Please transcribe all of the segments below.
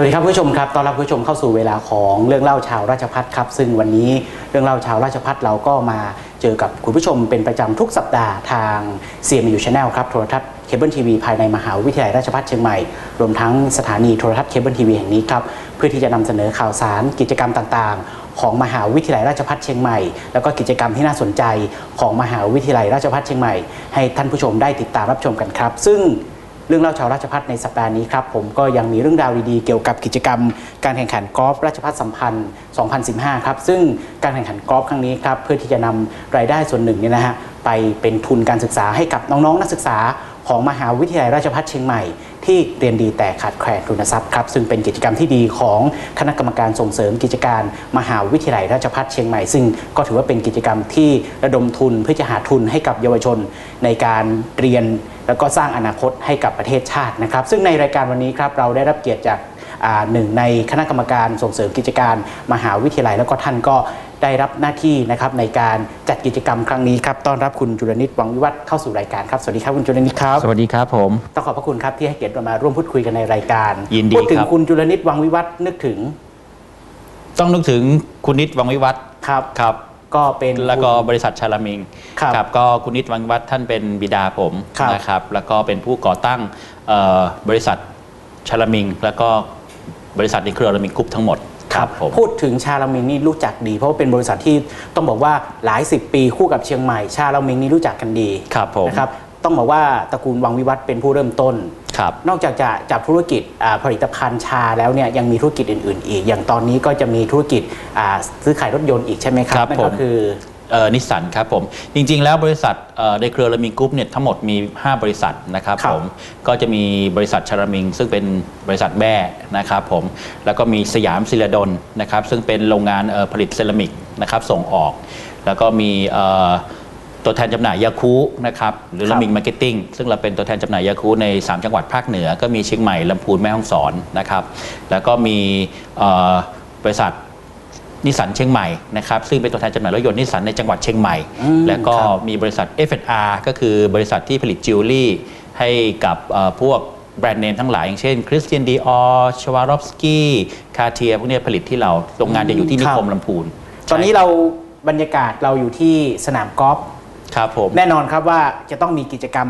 วัสดีครับผู้ชมครับต้อนรับผู้ชมเข้าสู่เวลาของเรื่องเล่าชาวราชพัฒครับ ซึ่งวันนี้เรื่องเล่าชาวราชพัฒเราก็มาเจอกับคุณผู้ชมเป็นประจำทุกสัปดาห์ทาง CMU Channel ครับโทรทัศน์เคเบิลทีวีภายในมหาวิทยาลัยราชภัฏเชียงใหม่ รวมทั้งสถานีโทรทัศน์เคเบิลทีวีแห่งนี้ครับ เพื่อที่จะนำเสนอข่าวสารกิจกรรมต่างๆ ของมหาวิทยาลัยราชภัฏเชียงใหม่ แล้วก็กิจกรรมที่น่าสนใจของมหาวิทยาลัยราชภัฏเชียงใหม่ ให้ท่านผู้ชมได้ติดตามรับชมกันครับ ซึ่ง เรื่องเล่าชาวราชพัฒในสัปดาห์นี้ครับผมก็ยังมีเรื่องราวดีๆเกี่ยวกับกิจกรรม การแข่งขันกอล์ฟราชพัฒสัมพันธ์ 2015 ครับซึ่งการแข่งขันกอล์ฟครั้งนี้ครับเพื่อที่จะนำรายได้ส่วนหนึ่งเนี่ยนะฮะไปเป็นทุนการศึกษาให้กับน้องๆนักศึกษาของมหาวิทยาลัยราชภัฏเชียงใหม่ ที่เรียนดีแต่ขาดแคลนทุนทรัพย์ครับซึ่งเป็นกิจกรรมที่ดีของคณะกรรมการส่งเสริมกิจการมหาวิทยาลัยราชภัฏเชียงใหม่ ซึ่งก็ถือว่าเป็นกิจกรรมที่ระดมทุนเพื่อจะหาทุนให้กับเยาวชนในการเรียนแล้วก็สร้างอนาคตให้กับประเทศชาตินะครับ ซึ่งในรายการวันนี้ครับเราได้รับเกียรติจากหนึ่งในคณะกรรมการส่งเสริมกิจการมหาวิทยาลัย แล้วก็ท่านก็ ได้รับหน้าที่นะครับในการจัดกิจกรรมครั้งนี้ครับต้อนรับคุณจุลนิตวังวิวัฒน์เข้าสู่รายการครับสวัสดีครับคุณจุลนิตครับสวัสดีครับผมต้องขอบพระคุณครับที่ให้เกียรติมาร่วมพูดคุยกันในรายการยินดีพูดถึงครับคุณจุลนิตวังวิวัฒน์นึกถึง ต้องนึกถึงคุณนิดวังวิวัฒน์ครับครับก็เป็นแล้วก็คุณบริษัทชาลามิงครับก็คุณนิดวังวิวัฒน์ท่านเป็นบิดาผมครับนะครับ แล้วก็เป็นผู้ก่อตั้งเอ่อบริษัทชาลามิง แล้วก็บริษัทในเครือชาลามิงกรุ๊ปทั้งหมด ครับผมพูดถึงชาลามิงนี่รู้จักดี เพราะว่าเป็นบริษัทที่ต้องบอกว่าหลายสิบปีคู่กับเชียงใหม่ ชาลามิงนี่รู้จักกันดีครับผมนะครับต้องบอกว่าตระกูลวังวิวัฒน์เป็นผู้เริ่มต้นครับนอกจากจะจับธุรกิจอ่าผลิตภัณฑ์ชาแล้วเนี่ยยังมีธุรกิจอื่น ๆ อีก อย่างตอนนี้ก็จะมีธุรกิจอ่าซื้อขายรถยนต์อีกใช่ไหมครัครับนั่นผก็มคือเอ่อ นิสสันครับผม จริง ๆ แล้วบริษัทเอ่อในเครือรามิงกรุ๊ปเนี่ยทั้งหมดมี 5 บริษัทนะครับครับผม ก็จะมีบริษัทชารามิง ซึ่งเป็นบริษัทแม่นะครับผม แล้วก็มีสยามศิลาดลนะครับซึ่งเป็นโรงงานเอ่อผลิตเซรามิกนะครับส่งออก แล้วก็มีเอ่อตัวแทนจำหน่ายยาคูนะครับหรือครับรามิงมาร์เก็ตติ้งซึ่งเราเป็นตัวแทนจำหน่ายยาคูใน 3 จังหวัดภาคเหนือ ก็มีเชียงใหม่ลำพูนแม่ฮ่องสอนนะครับแล้วก็มีเอ่อบริษัท นิสสันเชียงใหม่นะครับซึ่งเป็นตัวแทนจำหน่ายรถยนต์นิสสันในจังหวัดเชียงใหม่อืมแล้วก็ครับมีบริษัท F&R ก็คือบริษัทที่ผลิตจิวเวลรี่ให้กับเอ่อพวกแบรนด์เนมทั้งหลาย อย่างเช่นคริสเตียนดีออชวารอฟสกี้คาเทียพวกเนี้ยผลิตที่เราโรงงานจะอยู่ที่นิคมลำพูน ตอนนี้เราบรรยากาศเราอยู่ที่สนามกอล์ฟครับผมแน่นอนครับว่าจะต้องมีกิจกรรม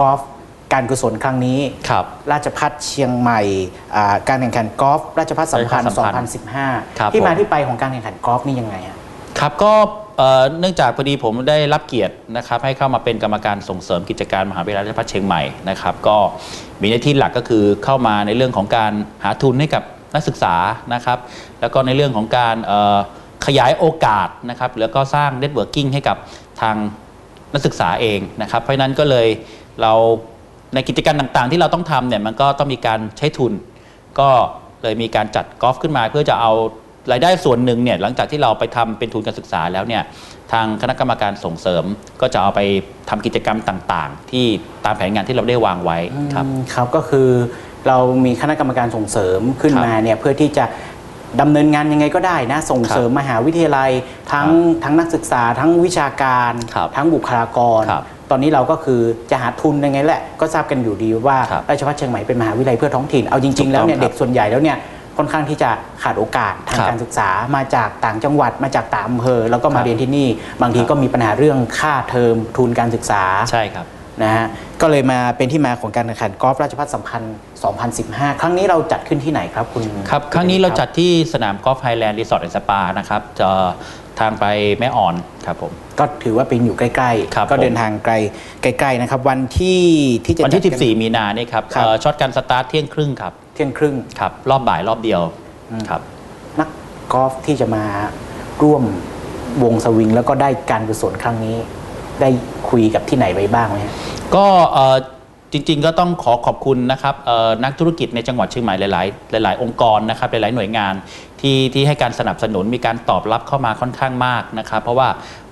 กอล์ฟ การกุศลครั้งนี้ ครับ ราชพัฒเชียงใหม่อ่าการแข่งขันกอล์ฟราชพัฒสัมพันธ์ราชภัฏสัมพันธ์ครับ2015 ที่มาผม ที่ไปของการแข่งขันกอล์ฟนี่ยังไงฮะ ครับก็เอ่อเนื่องจากพอดีผมได้รับเกียรตินะครับให้เข้ามาเป็นกรรมการส่งเสริมกิจการมหาวิทยาลัยราชภัฏเชียงใหม่นะครับก็มีหน้าที่หลักก็คือเข้ามาในเรื่องของการหาทุนให้กับนักศึกษานะครับแล้วก็ในเรื่องของการเอ่อขยายโอกาสนะครับแล้วก็สร้างเน็ตเวิร์กิ่งให้กับทางนักศึกษาเองนะครับเพราะฉะนั้นก็เลยเรา ในกิจกรรมต่างๆ ที่เราต้องทำเนี่ยมันก็ต้องมีการใช้ทุน ก็เลยมีการจัดกอล์ฟขึ้นมาเพื่อจะเอารายได้ส่วนหนึ่งเนี่ยหลังจากที่เราไปทำเป็นทุนการศึกษาแล้วเนี่ยทางคณะกรรมการส่งเสริมก็จะเอาไปทำกิจกรรมต่างๆ ที่ตามแผนงานที่เราได้วางไว้ครับอืมครับก็คือเรามีคณะกรรมการส่งเสริมขึ้นครับมาเนี่ยเพื่อที่จะดำเนินงานยังไงก็ได้นะ ส่งเสริมมหาวิทยาลัย ทั้งทั้งนักศึกษา ทั้งวิชาการครับทั้งบุคลากรครับ ตอนนี้เราก็คือจะหาทุนยังไงแหละ ก็ทราบกันอยู่ดีว่าครับราชภัฏเชียงใหม่เป็นมหาวิทยาลัยเพื่อท้องถิ่นเอาจถูริงๆกต้องแล้วเนี่ยครับเด็กส่วนใหญ่แล้วเนี่ยค่อนข้างที่จะขาดโอกาสทางครับการศึกษามาจากต่างจังหวัดมาจากต่างอำเภอ แล้วก็คมารับเรียนที่นี่ บางทีครับก็มีปัญหาเรื่องค่าเทอมทุนการศึกษาใช่ครับนะฮะก็เลยมาเป็นที่มาของการแข่งขันกอล์ฟราชพัฒสัมพันธ์ 2015 ครั้งนี้เราจัดขึ้นที่ไหนครับคุณ ครับ ครั้งนี้เราจัดที่สนามกอล์ฟไฮแลนด์รีสอร์ทแอนด์สปานะครับจะ ทางไปแม่อ่อนครับผม ก็ถือว่าเป็นอยู่ใกล้ครับๆ ก็ผมเดินทางไกลใกล้ๆนะครับ วันที่ที่จะวันที่จัดกั 14 มีนาเนี่ยครับครับ เอ่อช็อตการสตาร์ทเที่ยงครึ่งครับเที่ยงครึ่ง ครับรอบบ่ายรอบเดียวอืม ครับนักกอล์ฟที่จะมาร่วมวงสวิง แล้วก็ได้การกุศลครั้งนี้ ได้คุยกับที่ไหนไปบ้างไหมฮะ ก็เอ่อ จริงๆ ก็ต้องขอขอบคุณนะครับเอ่อนักธุรกิจในจังหวัดเชียงใหม่หลาย ๆ หลาย ๆ องค์กรนะครับหลาย ๆ หน่วยงานที่ที่ให้การสนับสนุนมีการตอบรับเข้ามาค่อนข้างมากนะครับเพราะว่า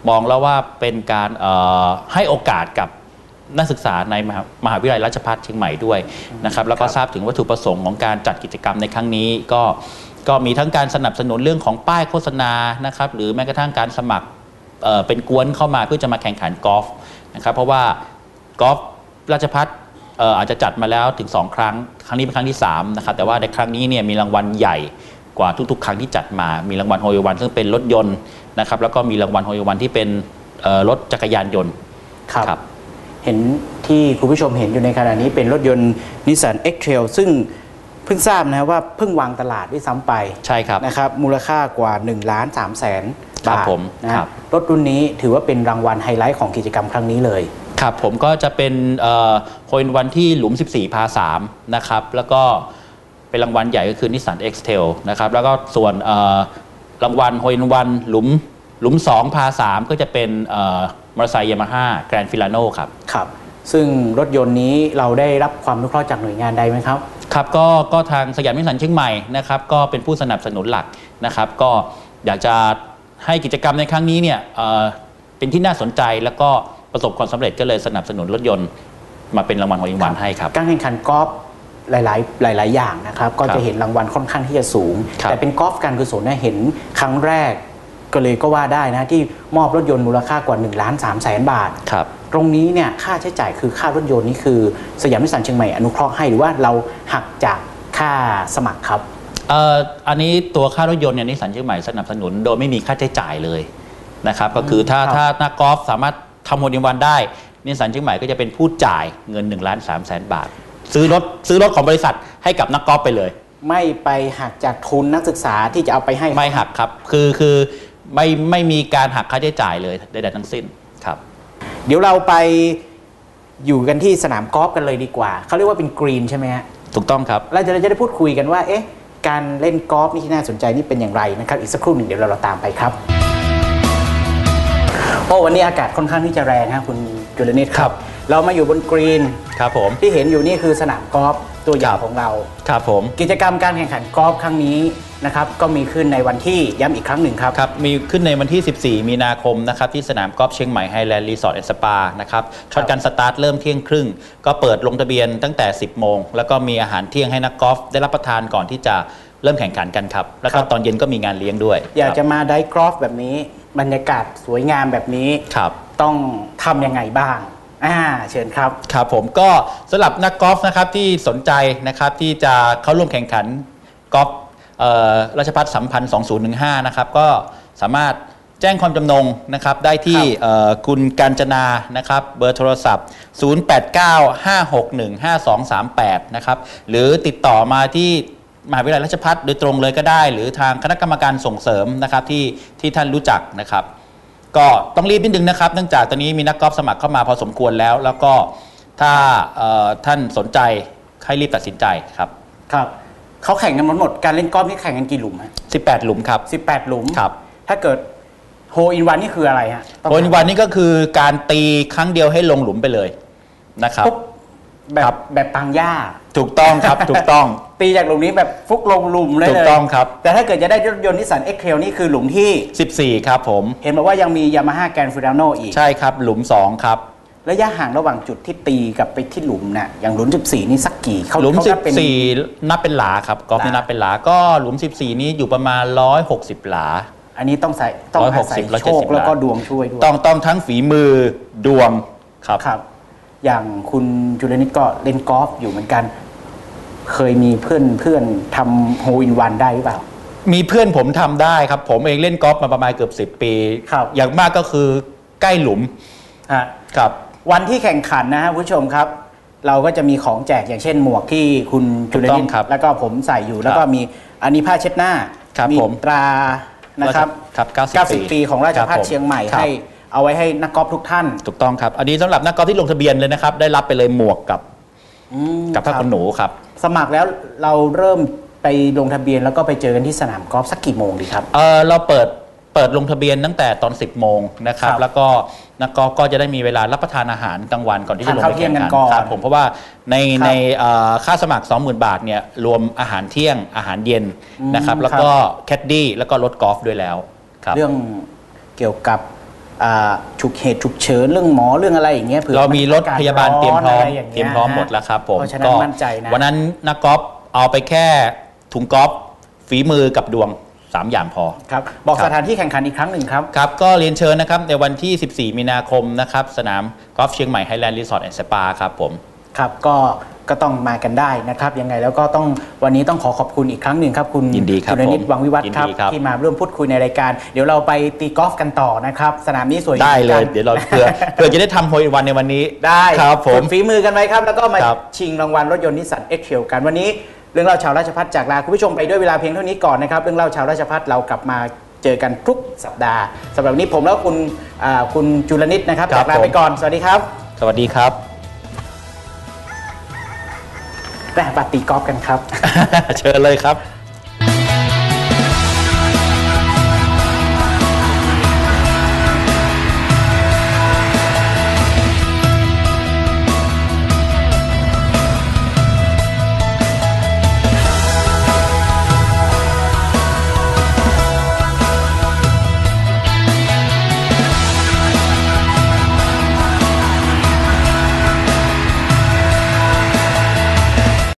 มองแล้วว่าเป็นการเอ่อให้โอกาสกับนักศึกษาในมหามหาวิทยาลัยราชภัฏเชียงใหม่ด้วยนะครับแล้วก็ครับทราบถึงวัตถุประสงค์ของการจัดกิจกรรมในครั้งนี้ก็ก็มีทั้งการสนับสนุนเรื่องของป้ายโฆษณานะครับหรือแม้กระทั่งการสมัครเอ่อเป็นกวนเข้ามาเพื่อจะมาแข่งขันกอล์ฟนะครับเพราะว่ากอล์ฟราชพัฒเอ่ออาจจะจัดมาแล้วถึง 2 ครั้ง ครั้งนี้เป็นครั้งที่3นะครับแต่ว่าในครั้งนี้เนี่ยมีรางวัลใหญ่กว่าทุกๆ ครั้งที่จัดมา มีรางวัลโฮยวันซึ่งเป็นรถยนต์นะครับแล้วก็มีรางวัลโฮยวันที่เป็นเอ่อรถจักรยานยนต์ครับครับเห็นที่คุณผู้ชมเห็นอยู่ในขณะนี้เป็นรถยนต์นิสสัน X-Trail ซึ่งเพิ่งทราบนะว่าเพิ่งวางตลาดด้วยซ้ำไปใช่ครับนะครับมูลค่ากว่า1ล้าน3แสนครับบาทผมนะครับรถรุ่นนี้ถือว่าเป็นรางวัลไฮไลท์ของกิจกรรมครั้งนี้เลย ครับผมก็จะเป็นโฮยวันที่หลุม 14 พา 3 นะครับ แล้วก็เป็นรางวัลใหญ่ก็คือนิสสัน X-Trail นะครับ แล้วก็ส่วนเอ่อรางวัลโฮยวันหลุมหลุม 2 พา 3 ก็จะเป็นเอ่อมอเตอร์ไซค์ยามาฮ่าแกรนฟิลาโนครับครับ ซึ่งรถยนต์นี้เราได้รับความอนุเคราะห์จากหน่วยงานใดไหมครับครับก็ก็ทางสยามนิสสันเชียงใหม่นะครับก็เป็นผู้สนับสนุนหลักนะครับ ก็อยากจะให้กิจกรรมในครั้งนี้เนี่ยเอ่อเป็นที่น่าสนใจแล้วก็ ประสบความสำเร็จก็เลยสนับสนุนรถยนต์มาเป็นรางวัลของรางวัลให้ครับการแข่งขันกอล์ฟหลาย ๆ หลาย ๆ อย่างนะครับ ก็ครัจะบเห็นรางวัลค่อนข้างที่จะสูงครับแต่เป็นกอล์ฟการกุศลเนี่ยเห็นครั้งแรกก็เลยก็ว่าได้นะที่มอบรถยนต์มูลค่ากว่า1ล้าน3แสนบาทครับตรงนี้เนี่ยค่าใช้จ่ายคือค่ารถยนต์นี่คือสยามนิสสันเชียงใหม่อนุเคราะห์ให้หรือว่าเราหักจากค่าสมัครครับเอ่ออันนี้ตัวค่ารถยนต์เนี่ยนิสสันเชียงใหม่สนับสนุนโดยไม่มีค่าใช้จ่ายเลยนะครับ ก็คือถ้าครับถ้านักกอล์ฟสามารถ ทำโฮนิวันได้นิสสันเชียงใหม่ก็จะเป็นผู้จ่ายเงิน1ล้าน3แสนบาท ซื้อรถซื้อรถของบริษัทให้กับนักกอล์ฟไปเลย ไม่ไปหักจากทุนนักศึกษาที่จะเอาไปให้ ไม่หักครับคือคือไม่ไม่มีการหักค่าใช้จ่ายเลยใดๆทั้งสิ้นครับ เดี๋ยวเราไปอยู่กันที่สนามกอล์ฟกันเลยดีกว่า เขาเรียกว่าเป็นกรีนใช่ไหมฮะถูกต้องครับเราจะเราจะได้พูดคุยกันว่าเอ๊ะการเล่นกอล์ฟนี่ที่น่าสนใจนี่เป็นอย่างไรนะครับ อีกสักครู่หนึ่งเดี๋ยวเราเราตามไปครับ โอ้วันนี้อากาศค่อนข้างที่จะแรงฮะคุณจุลนิตคครัรับบเรามาอยู่บนกรีนครับผมที่เห็นอยู่นี่คือสนามกอล์ฟตัวอย่างของเรา ครับผม กิจกรรมการแข่งขันกอล์ฟครั้งนี้นะครับก็มีขึ้นในวันที่ย้ำอีกครั้งหนึ่งครับครับ มีขึ้นในวันที่ 14 มีนาคมนะครับที่สนามกอล์ฟเชียงใหม่ไฮแลนด์รีสอร์ทแอนด์สปานะครับช็อตการสตาร์ทเริ่มเที่ยงครึ่ง ก็เปิดลงทะเบียนตั้งแต่ 10 โมง แล้วก็มีอาหารเที่ยงให้นักกอล์ฟได้รับประทานก่อนที่จะเริ่มแข่งขันกันครับ แล้วก็ครับตอนเย็นก็มีงานเลี้ยงด้วย อยากจะครับมาได้กอล์ฟแบบนี้ บรรยากาศสวยงามแบบนี้ครับต้องทำยังไงบ้างอ่าเชิญครับ ครับผมก็สำหรับนักกอล์ฟนะครับที่สนใจนะครับที่จะเข้าร่วมแข่งขันกอล์ฟเอ่อราชพัฒสัมพันธ์2015 นะครับ ก็สามารถแจ้งความจำนงนะครับได้ที่ครับเอ่อคุณการจนานะครับเบอร์โทรศัพท์ 0895615238 นะครับ หรือติดต่อมาที่ มหาวิทยาลัยราชพัฒโดยตรงเลยก็ได้ หรือทางคณะกรรมการส่งเสริมนะครับที่ที่ท่านรู้จักนะครับ ก็ต้องรีบนิดนึงนะครับเนื่องจากตอนนี้มีนักกอล์ฟสมัครเข้ามาพอสมควรแล้ว แล้วก็ถ้าเอ่อท่านสนใจให้รีบตัดสินใจครับครับเขาแข่งกันหมดหมดการเล่นกอล์ฟนี่แข่งกันกี่หลุมฮะ18หลุมครับ18หลุมครับถ้าเกิดโฮอินวันนี่คืออะไรฮะต้องโอนวันนี้ก็คือการตีครั้งเดียวให้ลงหลุมไปเลยนะครับฟุก แบครับบ แบบปังย่า ถูกต้องครับ ถูกต้อง ตีจากหลุมนี้แบบฟุกลงหลุมเลยถูกต้องครับ แต่ถ้าเกิดจะได้รถยนต์นิสสันเอ็กเทลนี่คือหลุมที่ 14 ครับผม เห็นบอกว่ายังมียามาฮ่าแกรนฟิลาโนอีก ใช่ครับ หลุม 2 ครับ ระยะห่างระหว่างจุดที่ตีกับไปที่หลุมน่ะอย่างหลุม 14 นี่สักกี่เขาหลุม เขานับเป็น 14 นับเป็นหลาครับกอล์ฟนี่หลา นับเป็นหลา ก็หลุม 14 นี้อยู่ประมาณ 160 หลา อันนี้ต้องใส่ต้องอาศัย160 โชค170แล้วก็ล้านดวงช่วยด้วย ต้องต้องทั้งฝีมือดวงครับ ครับ อย่างคุณจุลนิตก็เล่นกอล์ฟอยู่เหมือนกัน เคยมีเพื่อนเพื่อนทำโฮอินวันได้หรือเปล่า มีเพื่อนผมทำได้ครับ ผมเองเล่นกอล์ฟมาประมาณเกือบ 10 ปีครับอย่างมากก็คือใกล้หลุมฮะครับ วันที่แข่งขันนะฮะคุณผู้ชมครับ เราก็จะมีของแจกอย่างเช่นหมวกที่คุณจุลถูกต้นิอตงครับแล้วก็ผมใส่อยู่แล้วก็มีอันนี้ผ้าเช็ดหน้าครับมีผมตรานะครับครับ90 90ปีของราชพัฒครับผมเชียงใหม่ครับให้ เอาไว้ให้นักกอล์ฟทุกท่านถูกต้องครับ อันนี้สำหรับนักกอล์ฟที่ลงทะเบียนเลยนะครับ ได้รับไปเลยหมวกกับอืมกับผ้าคขรับนหนูครับ สมัครแล้วเราเริ่มไปลงทะเบียนแล้วก็ไปเจอกันที่สนามกอล์ฟสักกี่โมงดีครับ เออเราเปิดเปิดลงทะเบียนตั้งแต่ตอน 10 โมงนะครับ ครับแล้วก็นักกอล์ฟก็จะได้มีเวลารับประทานอาหารกลางวันก่อนที่จะลงทานข้าวไปเที่ยแข่งงกันขันก่อนครับผมเพราะว่าในครับในเอ่อค่าสมัคร 20,000 บาทเนี่ยรวมอาหารเที่ยงอาหารเย็นอืมนะครับแล้วก็แคดดี้แล้วก็รถกอล์ฟด้วยแล้วครับ เรื่องเกี่ยวกับอ่า ฉุกเหตุฉุกเฉินเรื่องหมอเรื่องอะไรอย่างเงี้ยผื่อเรามีรถพยาบาลเตรียมพร้อมะไางเตรียมพร้อมหมดแล้วครับผมเพราะฉะนั้นมั่นใจนะวันนั้นนักกอล์ฟเอาไปแค่ถุงกอล์ฟฝีมือกับดวง 3 อย่างพอครับบอกครับสถานที่แข่งขันอีกครั้งหนึ่งครับครับ ก็เรียนเชิญนะครับในวันที่ 14 มีนาคมนะครับ สนามกอล์ฟเชียงใหม่ไฮแลนด์รีสอร์ทแอนด์สปาครับผม ครับก็ก็ต้องมากันได้นะครับยังไงแล้วก็ต้องวันนี้ต้องขอขอบคุณอีกครั้งหนึ่งครับคุณยินดีครับจุลนิตผมวังวิวัฒน์ครับยินดีครับที่มาร่วมพูดคุยในรายการ เดี๋ยวเราไปตีกอล์ฟกันต่อนะครับ สนามนี้สวยได้เลยหมือนกันเดี๋ยวเราเพื่อเพื่อจะได้ทำโฮลวันในวันนี้ได้ครับผมฝึกฝีมือกันไว้ครับ แล้วก็มาครับชิงรางวัลรถยนต์นิสสันเอ็กเทลกันวันนี้เรื่องเล่าชาวราชพัฒจากลาคุณผู้ชมไปด้วยเวลาเพียงเท่านี้ก่อนนะครับเรื่องเล่าชาวราชพัฒเรากลับมาเจอกันทุกสัปดาห์สำหรับวันนี้ผมแล้วคุณอ่าคุณจุลนิตนะครับครับจากลาผมไปก่อนสวัสดีครับ สวัสดีครับ แต่ปาตีกอล์ฟกันครับ เชิญเลยครับ